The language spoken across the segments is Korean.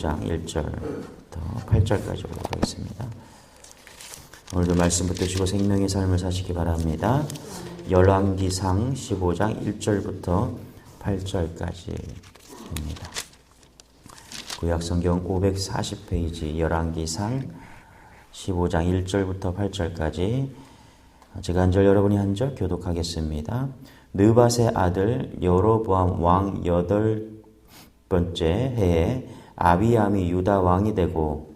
15장 1절부터 8절까지 보도록 하겠습니다. 오늘도 말씀 붙드시고 생명의 삶을 사시기 바랍니다. 열왕기상 15장 1절부터 8절까지입니다. 구약 성경 540페이지 열왕기상 15장 1절부터 8절까지 제가 한 절 여러분이 한 절 교독하겠습니다. 느밧의 아들 여로보암 왕 여덟 번째 해에 아비암이 유다 왕이 되고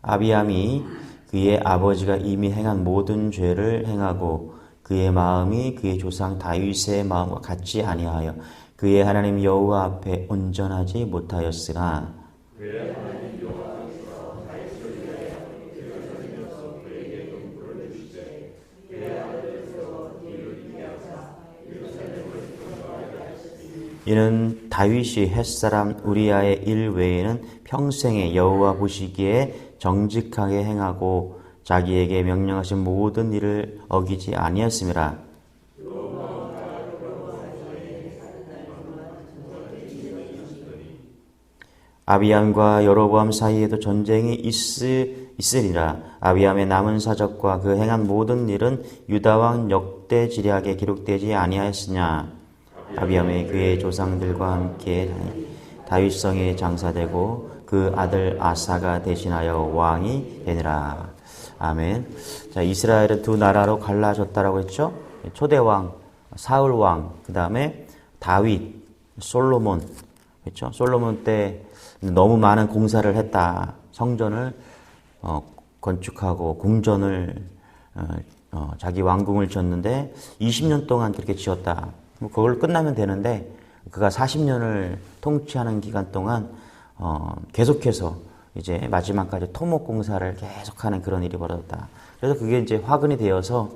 아비암이 그의 아버지가 이미 행한 모든 죄를 행하고 그의 마음이 그의 조상 다윗의 마음과 같지 아니하여 그의 하나님 여호와 앞에 온전하지 못하였으나 이는 다윗이 햇사람 우리아의 일 외에는 평생에 여호와 보시기에 정직하게 행하고 자기에게 명령하신 모든 일을 어기지 아니었음이라. 아비암과 여로보암 사이에도 전쟁이 있으, 있으리라. 아비암의 남은 사적과 그 행한 모든 일은 유다왕 역대 지략에 기록되지 아니하였으냐. 아비암의 그의 조상들과 함께 다윗성에 장사되고 그 아들 아사가 대신하여 왕이 되니라. 아멘. 자, 이스라엘은 두 나라로 갈라졌다라고 했죠. 초대 왕, 사울 왕, 그 다음에 다윗, 솔로몬, 그렇죠. 솔로몬 때 너무 많은 공사를 했다. 성전을 어, 건축하고 궁전을 어, 어, 자기 왕궁을 지었는데 20년 동안 그렇게 지었다. 뭐 그걸 끝나면 되는데 그가 40년을 통치하는 기간 동안 어, 계속해서 이제 마지막까지 토목 공사를 계속하는 그런 일이 벌어졌다. 그래서 그게 이제 화근이 되어서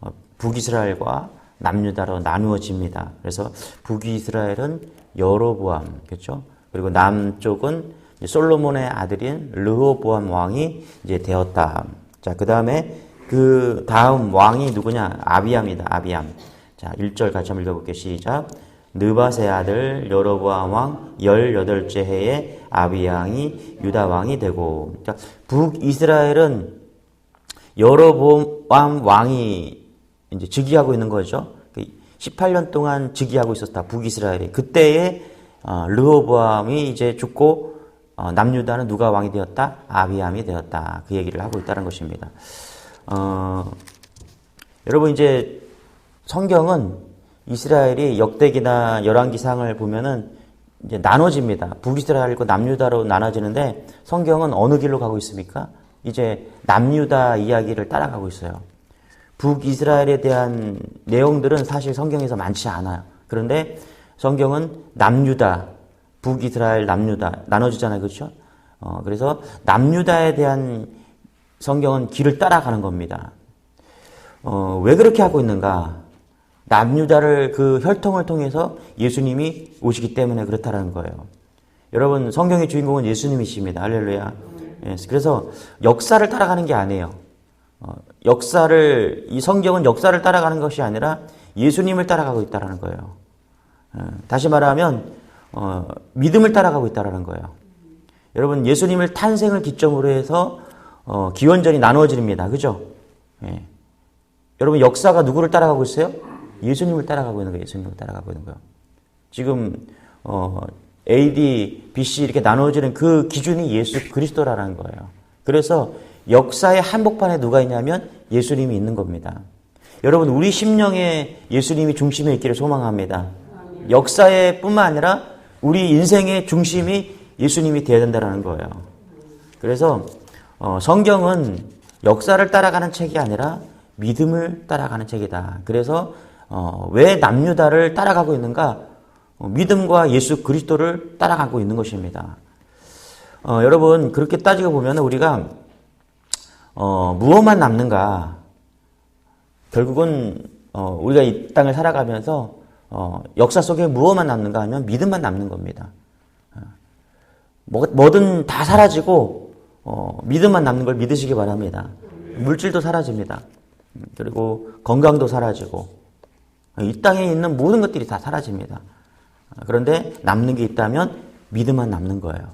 어, 북이스라엘과 남유다로 나누어집니다. 그래서 북이스라엘은 여로보암, 그렇죠? 그리고 남쪽은 솔로몬의 아들인 르호보암 왕이 이제 되었다. 자, 그 다음에 그 다음 왕이 누구냐? 아비암이다. 아비암. 자, 1절 같이 한번 읽어볼게요. 시작. 느밧의 아들 여로보암 왕 18째 해에 아비양이 유다 왕이 되고 자, 북이스라엘은 여로보암 왕이 이제 즉위하고 있는 거죠. 18년 동안 즉위하고 있었다. 북이스라엘이. 그때에 어, 르호보암이 이제 죽고 어, 남유다는 누가 왕이 되었다? 아비암이 되었다. 그 얘기를 하고 있다는 것입니다. 어, 여러분 이제 성경은 이스라엘이 역대기나 열왕기상을 보면은 이제 나눠집니다. 북이스라엘과 남유다로 나눠지는데 성경은 어느 길로 가고 있습니까? 이제 남유다 이야기를 따라가고 있어요. 북이스라엘에 대한 내용들은 사실 성경에서 많지 않아요. 그런데 성경은 남유다, 북이스라엘, 남유다 나눠지잖아요. 그렇죠? 어, 그래서 남유다에 대한 성경은 길을 따라가는 겁니다. 어, 왜 그렇게 하고 있는가? 남유다를 그 혈통을 통해서 예수님이 오시기 때문에 그렇다는 거예요. 여러분 성경의 주인공은 예수님이십니다. 할렐루야. 예, 그래서 역사를 따라가는 게 아니에요. 어, 역사를 이 성경은 역사를 따라가는 것이 아니라 예수님을 따라가고 있다라는 거예요. 예, 다시 말하면 어, 믿음을 따라가고 있다라는 거예요. 여러분 예수님을 탄생을 기점으로 해서 어, 기원전이 나누어집니다. 그죠? 예. 여러분 역사가 누구를 따라가고 있어요? 예수님을 따라가고 있는 거예요. 예수님을 따라가고 있는 거예요. 지금 어, AD, BC 이렇게 나누어지는 그 기준이 예수 그리스도라는 거예요. 그래서 역사의 한복판에 누가 있냐면 예수님이 있는 겁니다. 여러분 우리 심령에 예수님이 중심에 있기를 소망합니다. 역사에 뿐만 아니라 우리 인생의 중심이 예수님이 되어야 된다는 거예요. 그래서 어, 성경은 역사를 따라가는 책이 아니라 믿음을 따라가는 책이다. 그래서 어, 왜 남유다를 따라가고 있는가? 어, 믿음과 예수 그리스도를 따라가고 있는 것입니다. 어, 여러분 그렇게 따지고 보면 우리가 어, 무엇만 남는가? 결국은 어, 우리가 이 땅을 살아가면서 어, 역사 속에 무엇만 남는가 하면 믿음만 남는 겁니다. 뭐, 뭐든 다 사라지고 믿음만 남는 걸 믿으시기 바랍니다. 물질도 사라집니다. 그리고 건강도 사라지고 이 땅에 있는 모든 것들이 다 사라집니다. 그런데 남는 게 있다면 믿음만 남는 거예요.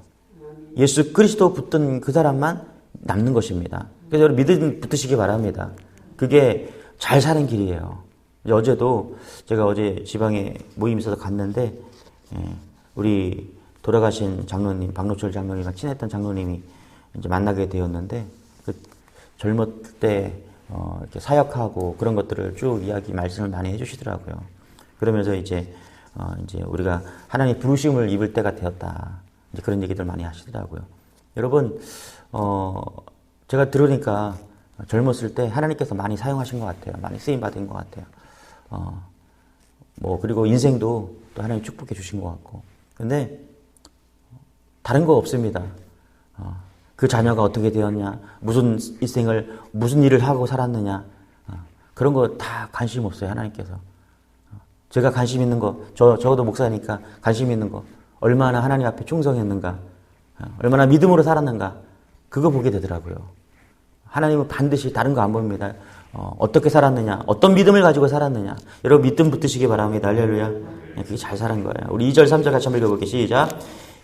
예수 그리스도 붙든 그 사람만 남는 것입니다. 그래서 여러분 믿음 붙으시기 바랍니다. 그게 잘 사는 길이에요. 어제도 제가 어제 지방에 모임 있어서 갔는데 예, 우리 돌아가신 장로님 박노철 장로님과 친했던 장로님이 이제 만나게 되었는데 그 젊을 때 어, 이렇게 사역하고 그런 것들을 쭉 이야기 말씀을 많이 해주시더라고요. 그러면서 이제 어, 이제 우리가 하나님 부르심을 입을 때가 되었다. 이제 그런 얘기들 많이 하시더라고요. 여러분 어, 제가 들으니까 젊었을 때 하나님께서 많이 사용하신 것 같아요. 많이 쓰임 받은 것 같아요. 어, 뭐 그리고 인생도 또 하나님 축복해 주신 것 같고. 근데 다른 거 없습니다. 어, 그 자녀가 어떻게 되었냐, 무슨 인생을 무슨 일을 하고 살았느냐 어, 그런 거 다 관심 없어요 하나님께서. 어, 제가 관심 있는 거, 저 저도 목사니까 관심 있는 거 얼마나 하나님 앞에 충성했는가, 어, 얼마나 믿음으로 살았는가 그거 보게 되더라고요. 하나님은 반드시 다른 거 안 봅니다. 어, 떻게 살았느냐, 어떤 믿음을 가지고 살았느냐. 여러분 믿음 붙으시기 바랍니다. 할렐루야. 네, 그게 잘 사는 거예요. 우리 2절, 3절 같이 한번 읽어볼게요. 시작.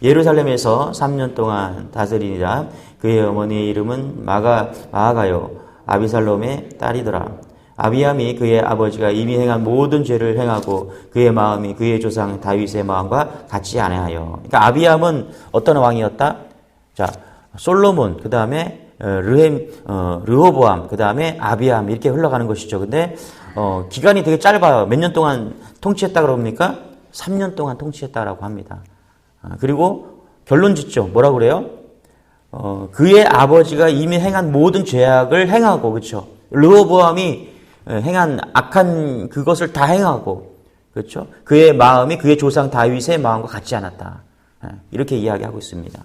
예루살렘에서 3년 동안 다스리니라 그의 어머니의 이름은 마가, 마가요. 아비살롬의 딸이더라. 아비암이 그의 아버지가 이미 행한 모든 죄를 행하고 그의 마음이 그의 조상 다윗의 마음과 같지 아니하여. 그러니까 아비암은 어떤 왕이었다? 자, 솔로몬, 그 다음에 어, 르햄, 어, 르호보암, 그 다음에 아비암 이렇게 흘러가는 것이죠. 근데 어, 기간이 되게 짧아요. 몇 년 동안 통치했다 그럽니까? 3년 동안 통치했다라고 합니다. 아, 그리고 결론 짓죠. 뭐라 그래요? 어, 그의 아버지가 이미 행한 모든 죄악을 행하고 그렇죠. 르호보암이 행한 악한 그것을 다 행하고 그렇죠. 그의 마음이 그의 조상 다윗의 마음과 같지 않았다. 예, 이렇게 이야기하고 있습니다.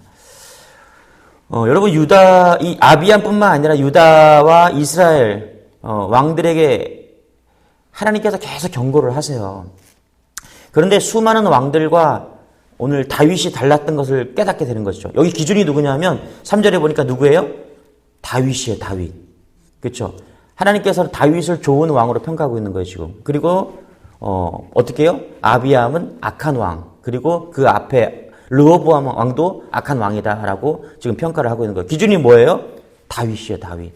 어, 여러분 유다 이 아비안뿐만 아니라 유다와 이스라엘 어, 왕들에게 하나님께서 계속 경고를 하세요. 그런데 수많은 왕들과 오늘 다윗이 달랐던 것을 깨닫게 되는 것이죠. 여기 기준이 누구냐면 3절에 보니까 누구예요? 다윗이에요, 다윗. 그렇죠? 하나님께서 다윗을 좋은 왕으로 평가하고 있는 거예요, 지금. 그리고 어, 어떻게 해요? 아비암은 악한 왕. 그리고 그 앞에 르호보암 왕도 악한 왕이다라고 지금 평가를 하고 있는 거예요. 기준이 뭐예요? 다윗이에요, 다윗.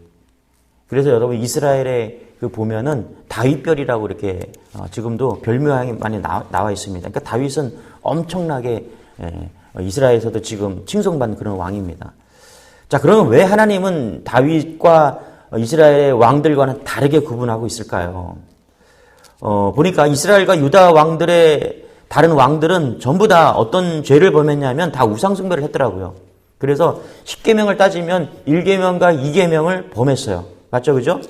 그래서 여러분 이스라엘에 그 보면은 다윗별이라고 이렇게 어, 지금도 별명이 많이 나와, 나와 있습니다. 그러니까 다윗은 엄청나게 예, 이스라엘에서도 지금 칭송받는 그런 왕입니다. 자, 그러면 왜 하나님은 다윗과 이스라엘의 왕들과는 다르게 구분하고 있을까요? 어, 보니까 이스라엘과 유다 왕들의 다른 왕들은 전부 다 어떤 죄를 범했냐면 다 우상숭배를 했더라고요. 그래서 10계명을 따지면 1계명과 2계명을 범했어요. 맞죠? 그죠?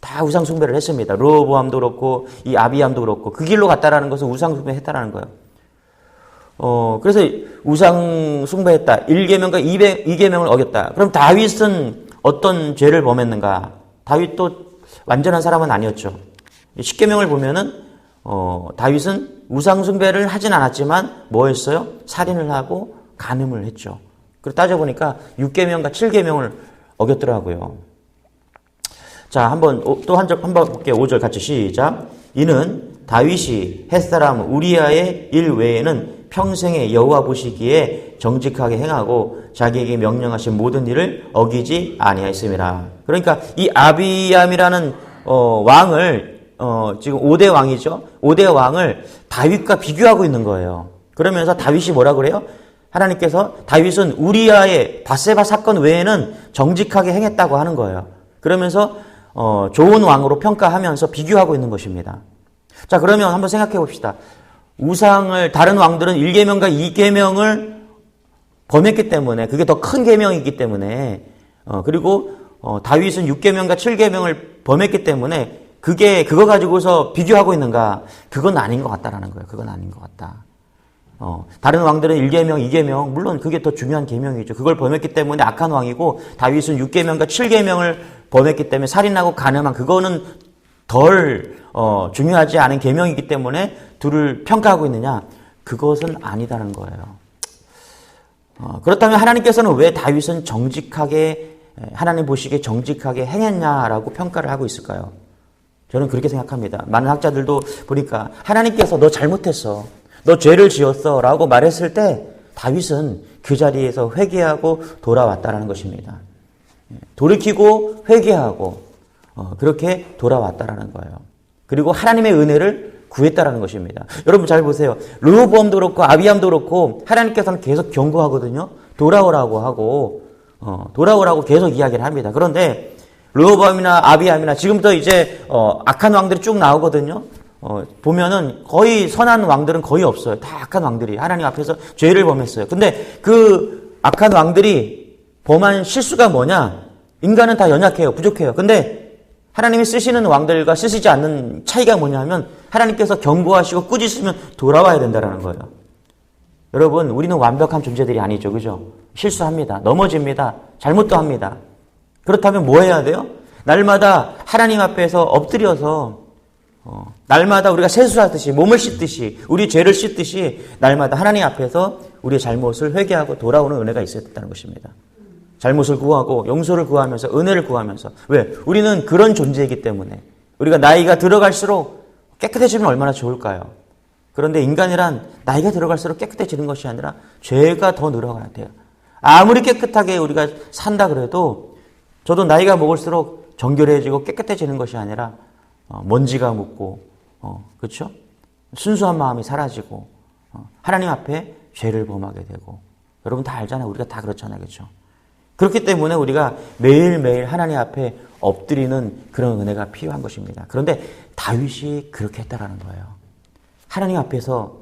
다 우상 숭배를 했습니다. 로보암도 그렇고 이 아비암도 그렇고 그 길로 갔다라는 것은 우상 숭배 했다라는 거예요. 어, 그래서 우상 숭배했다. 1계명과 2계명을 어겼다. 그럼 다윗은 어떤 죄를 범했는가? 다윗도 완전한 사람은 아니었죠. 10계명을 보면은 어, 다윗은 우상 숭배를 하진 않았지만 뭐 했어요? 살인을 하고 간음을 했죠. 그리고 따져 보니까 6계명과 7계명을 어겼더라고요. 자, 한번 또 한 절 한번 볼게요. 5절 같이 시작. 이는 다윗이 햇사람 우리아의 일 외에는 평생에 여호와 보시기에 정직하게 행하고 자기에게 명령하신 모든 일을 어기지 아니하였습니다. 그러니까 이 아비암이라는 어, 왕을 어, 지금 5대 왕이죠. 5대 왕을 다윗과 비교하고 있는 거예요. 그러면서 다윗이 뭐라 그래요? 하나님께서 다윗은 우리아의 바세바 사건 외에는 정직하게 행했다고 하는 거예요. 그러면서 어, 좋은 왕으로 평가하면서 비교하고 있는 것입니다. 자, 그러면 한번 생각해 봅시다. 우상을 다른 왕들은 1계명과 2계명을 범했기 때문에 그게 더 큰 계명이기 때문에 어, 그리고 어, 다윗은 6계명과 7계명을 범했기 때문에 그게 그거 가지고서 비교하고 있는가? 그건 아닌 것 같다라는 거예요. 그건 아닌 것 같다. 어, 다른 왕들은 1계명, 2계명, 물론 그게 더 중요한 계명이죠. 그걸 범했기 때문에 악한 왕이고 다윗은 6계명과 7계명을 범했기 때문에 살인하고 가늠한 그거는 덜 어, 중요하지 않은 계명이기 때문에 둘을 평가하고 있느냐? 그것은 아니다는 거예요. 어, 그렇다면 하나님께서는 왜 다윗은 정직하게 하나님 보시기에 정직하게 행했냐라고 평가를 하고 있을까요? 저는 그렇게 생각합니다. 많은 학자들도 보니까 하나님께서 너 잘못했어. 너 죄를 지었어. 라고 말했을 때 다윗은 그 자리에서 회개하고 돌아왔다라는 것입니다. 돌이키고 회개하고 어, 그렇게 돌아왔다라는 거예요. 그리고 하나님의 은혜를 구했다라는 것입니다. 여러분 잘 보세요. 르호보암도 그렇고 아비암도 그렇고 하나님께서는 계속 경고하거든요. 돌아오라고 하고 어, 돌아오라고 계속 이야기를 합니다. 그런데 르호보암이나 아비암이나 지금부터 이제 어, 악한 왕들이 쭉 나오거든요. 어, 보면은 거의 선한 왕들은 거의 없어요. 다 악한 왕들이 하나님 앞에서 죄를 범했어요. 근데 그 악한 왕들이 범한 실수가 뭐냐? 인간은 다 연약해요. 부족해요. 근데 하나님이 쓰시는 왕들과 쓰시지 않는 차이가 뭐냐면 하나님께서 경고하시고 꾸짖으면 돌아와야 된다는 거예요. 여러분, 우리는 완벽한 존재들이 아니죠. 그죠? 실수합니다. 넘어집니다. 잘못도 합니다. 그렇다면 뭐 해야 돼요? 날마다 하나님 앞에서 엎드려서 어, 날마다 우리가 세수하듯이 몸을 씻듯이 우리 죄를 씻듯이 날마다 하나님 앞에서 우리의 잘못을 회개하고 돌아오는 은혜가 있어야 된다는 것입니다. 잘못을 구하고 용서를 구하면서 은혜를 구하면서 왜? 우리는 그런 존재이기 때문에 우리가 나이가 들어갈수록 깨끗해지면 얼마나 좋을까요? 그런데 인간이란 나이가 들어갈수록 깨끗해지는 것이 아니라 죄가 더 늘어가야 돼요. 아무리 깨끗하게 우리가 산다 그래도 저도 나이가 먹을수록 정결해지고 깨끗해지는 것이 아니라 어, 먼지가 묻고 어, 그렇죠? 순수한 마음이 사라지고 어, 하나님 앞에 죄를 범하게 되고 여러분 다 알잖아요. 우리가 다 그렇잖아요. 그렇죠? 그렇기 때문에 우리가 매일매일 하나님 앞에 엎드리는 그런 은혜가 필요한 것입니다. 그런데 다윗이 그렇게 했다라는 거예요. 하나님 앞에서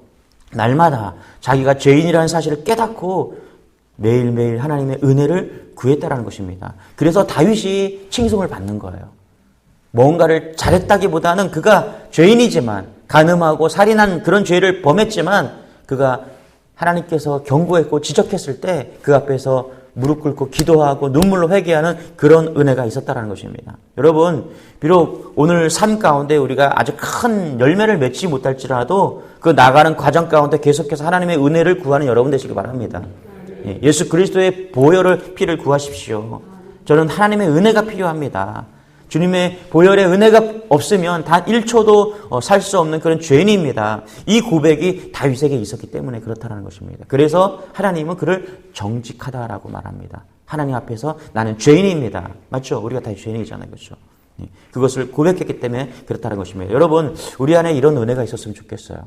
날마다 자기가 죄인이라는 사실을 깨닫고 매일매일 하나님의 은혜를 구했다라는 것입니다. 그래서 다윗이 칭송을 받는 거예요. 뭔가를 잘했다기보다는 그가 죄인이지만 가늠하고 살인한 그런 죄를 범했지만 그가 하나님께서 경고했고 지적했을 때 그 앞에서 무릎 꿇고 기도하고 눈물로 회개하는 그런 은혜가 있었다는 것입니다. 여러분, 비록 오늘 삶 가운데 우리가 아주 큰 열매를 맺지 못할지라도 그 나가는 과정 가운데 계속해서 하나님의 은혜를 구하는 여러분 되시기 바랍니다. 예, 예수 그리스도의 보혈을 피를 구하십시오. 저는 하나님의 은혜가 필요합니다. 주님의 보혈의 은혜가 없으면 단 1초도 어, 살수 없는 그런 죄인입니다. 이 고백이 다윗에게 있었기 때문에 그렇다는 것입니다. 그래서 하나님은 그를 정직하다라고 말합니다. 하나님 앞에서 나는 죄인입니다. 맞죠? 우리가 다 죄인이잖아요. 그렇죠? 예, 그것을 고백했기 때문에 그렇다는 것입니다. 여러분, 우리 안에 이런 은혜가 있었으면 좋겠어요.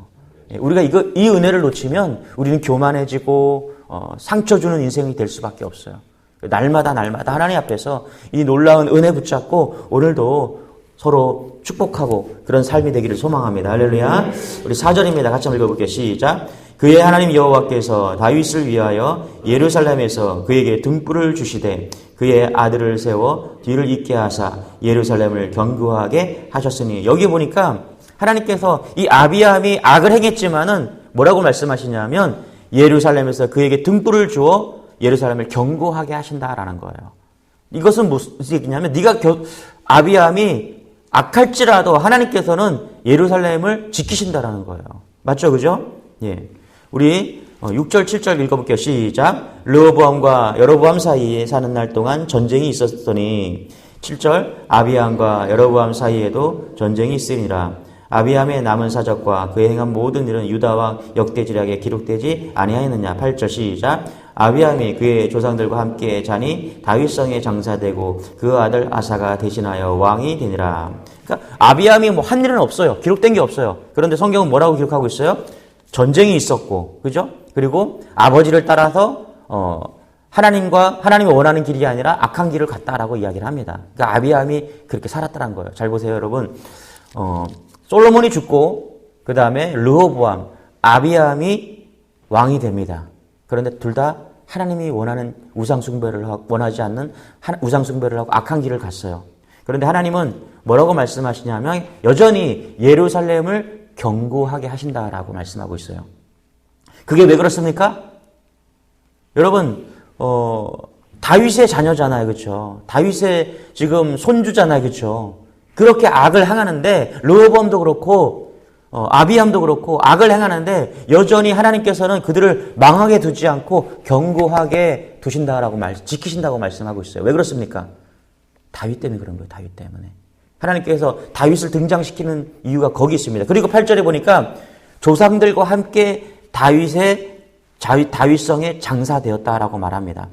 예, 우리가 이거, 이 은혜를 놓치면 우리는 교만해지고, 어, 상처 주는 인생이 될 수밖에 없어요. 날마다 날마다 하나님 앞에서 이 놀라운 은혜 붙잡고 오늘도 서로 축복하고 그런 삶이 되기를 소망합니다. 할렐루야. 우리 4절입니다. 같이 한번 읽어볼게요. 시작. 그의 하나님 여호와께서 다윗을 위하여 예루살렘에서 그에게 등불을 주시되 그의 아들을 세워 뒤를 잇게 하사 예루살렘을 견고하게 하셨으니 여기 보니까 하나님께서 이 아비암이 악을 행했지만은 뭐라고 말씀하시냐면 예루살렘에서 그에게 등불을 주어 예루살렘을 경고하게 하신다라는 거예요. 이것은 무슨 얘기냐면 네가 겨, 아비암이 악할지라도 하나님께서는 예루살렘을 지키신다라는 거예요. 맞죠? 그죠? 예. 우리 6절, 7절 읽어 볼게요. 시작. 르호보암과 여로보암 사이에 사는 날 동안 전쟁이 있었더니 7절 아비암과 여로보암 사이에도 전쟁이 있으니라. 아비암의 남은 사적과 그의 행한 모든 일은 유다와 역대지략에 기록되지 아니하였느냐. 8절 시작. 아비암이 그의 조상들과 함께 자니 다윗성에 장사되고 그 아들 아사가 대신하여 왕이 되니라. 그러니까 아비암이 뭐 한 일은 없어요. 기록된 게 없어요. 그런데 성경은 뭐라고 기록하고 있어요? 전쟁이 있었고, 그죠? 그리고 아버지를 따라서 어, 하나님과 하나님이 원하는 길이 아니라 악한 길을 갔다라고 이야기를 합니다. 그러니까 아비암이 그렇게 살았다는 거예요. 잘 보세요, 여러분. 어, 솔로몬이 죽고 그 다음에 르호보암, 아비암이 왕이 됩니다. 그런데 둘 다 하나님이 원하는 우상 숭배를 원하지 않는 우상 숭배를 하고 악한 길을 갔어요. 그런데 하나님은 뭐라고 말씀하시냐면 여전히 예루살렘을 경고하게 하신다라고 말씀하고 있어요. 그게 왜 그렇습니까? 여러분, 어, 다윗의 자녀잖아요. 그렇죠? 다윗의 지금 손주잖아요. 그렇죠? 그렇게 악을 행하는데 르호범도 그렇고 어, 아비함도 그렇고 악을 행하는데 여전히 하나님께서는 그들을 망하게 두지 않고 견고하게 두신다라고 말 지키신다고 말씀하고 있어요. 왜 그렇습니까? 다윗 때문에 그런 거예요. 다윗 때문에. 하나님께서 다윗을 등장시키는 이유가 거기 있습니다. 그리고 8절에 보니까 조상들과 함께 다윗의 다윗성에 장사되었다라고 말합니다.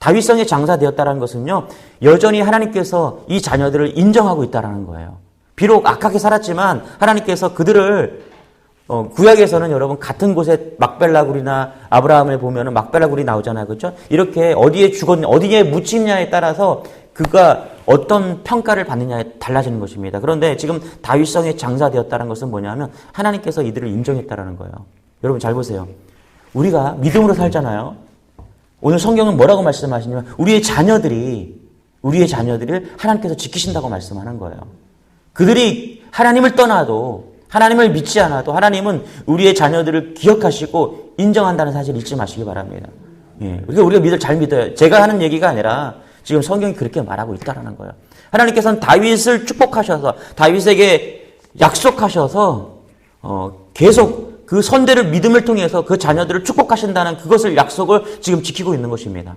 다윗성에 장사되었다라는 것은요, 여전히 하나님께서 이 자녀들을 인정하고 있다라는 거예요. 비록 악하게 살았지만 하나님께서 그들을 어, 구약에서는 여러분 같은 곳에 막벨라굴이나 아브라함을 보면은 막벨라굴이 나오잖아요. 그렇죠? 이렇게 어디에 죽었냐, 어디에 묻히냐에 따라서 그가 어떤 평가를 받느냐에 달라지는 것입니다. 그런데 지금 다윗성에 장사되었다는 것은 뭐냐면 하나님께서 이들을 인정했다라는 거예요. 여러분 잘 보세요. 우리가 믿음으로 살잖아요. 오늘 성경은 뭐라고 말씀하시냐면 우리의 자녀들이 우리의 자녀들을 하나님께서 지키신다고 말씀하는 거예요. 그들이 하나님을 떠나도 하나님을 믿지 않아도 하나님은 우리의 자녀들을 기억하시고 인정한다는 사실 잊지 마시기 바랍니다. 예. 그러니까 우리가 믿을 잘 믿어요. 제가 하는 얘기가 아니라 지금 성경이 그렇게 말하고 있다라는 거예요. 하나님께서는 다윗을 축복하셔서 다윗에게 약속하셔서 어, 계속 그 선대를 믿음을 통해서 그 자녀들을 축복하신다는 그것을 약속을 지금 지키고 있는 것입니다.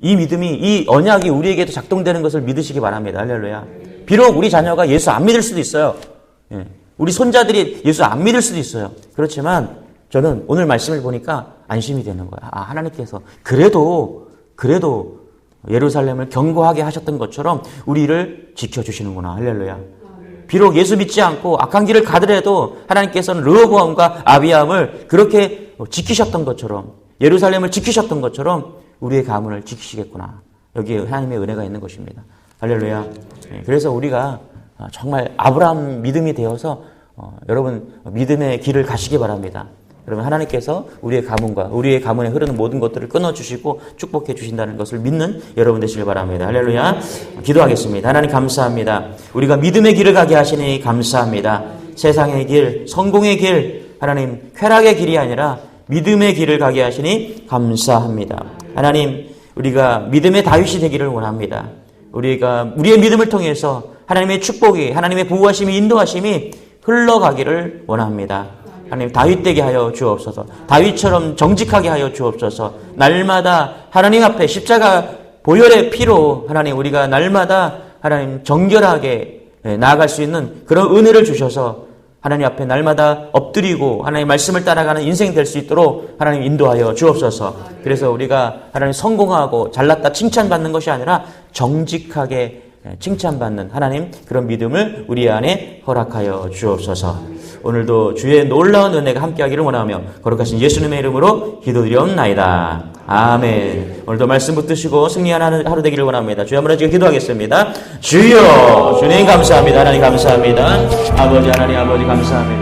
이 믿음이 이 언약이 우리에게도 작동되는 것을 믿으시기 바랍니다. 할렐루야. 비록 우리 자녀가 예수 안 믿을 수도 있어요. 예. 우리 손자들이 예수 안 믿을 수도 있어요. 그렇지만 저는 오늘 말씀을 보니까 안심이 되는 거야. 아, 하나님께서 그래도 그래도 예루살렘을 견고하게 하셨던 것처럼 우리를 지켜주시는구나. 할렐루야. 비록 예수 믿지 않고 악한 길을 가더라도 하나님께서는 르호보암과 아비암을 그렇게 지키셨던 것처럼 예루살렘을 지키셨던 것처럼 우리의 가문을 지키시겠구나. 여기에 하나님의 은혜가 있는 것입니다. 할렐루야. 예, 그래서 우리가 정말 아브라함 믿음이 되어서 어, 여러분 믿음의 길을 가시기 바랍니다. 여러분 하나님께서 우리의 가문과 우리의 가문에 흐르는 모든 것들을 끊어주시고 축복해 주신다는 것을 믿는 여러분 되시길 바랍니다. 할렐루야. 기도하겠습니다. 하나님 감사합니다. 우리가 믿음의 길을 가게 하시니 감사합니다. 세상의 길, 성공의 길, 하나님 쾌락의 길이 아니라 믿음의 길을 가게 하시니 감사합니다. 하나님 우리가 믿음의 다윗이 되기를 원합니다. 우리가 우리의 믿음을 통해서 하나님의 축복이 하나님의 보호하심이 인도하심이 흘러가기를 원합니다. 하나님 다윗 되게 하여 주옵소서. 다윗처럼 정직하게 하여 주옵소서. 날마다 하나님 앞에 십자가 보혈의 피로 하나님 우리가 날마다 하나님 정결하게 나아갈 수 있는 그런 은혜를 주셔서 하나님 앞에 날마다 엎드리고 하나님 말씀을 따라가는 인생 될수 있도록 하나님 인도하여 주옵소서. 그래서 우리가 하나님 성공하고 잘났다 칭찬받는 것이 아니라 정직하게 칭찬받는 하나님 그런 믿음을 우리 안에 허락하여 주옵소서. 오늘도 주의 놀라운 은혜가 함께하기를 원하며 거룩하신 예수님의 이름으로 기도드리옵나이다. 아멘. 오늘도 말씀 붙드시고 승리하는 하루 되기를 원합니다. 주여 한번 기도하겠습니다. 주여 주님 감사합니다. 하나님 감사합니다. 아버지 하나님 아버지 감사합니다.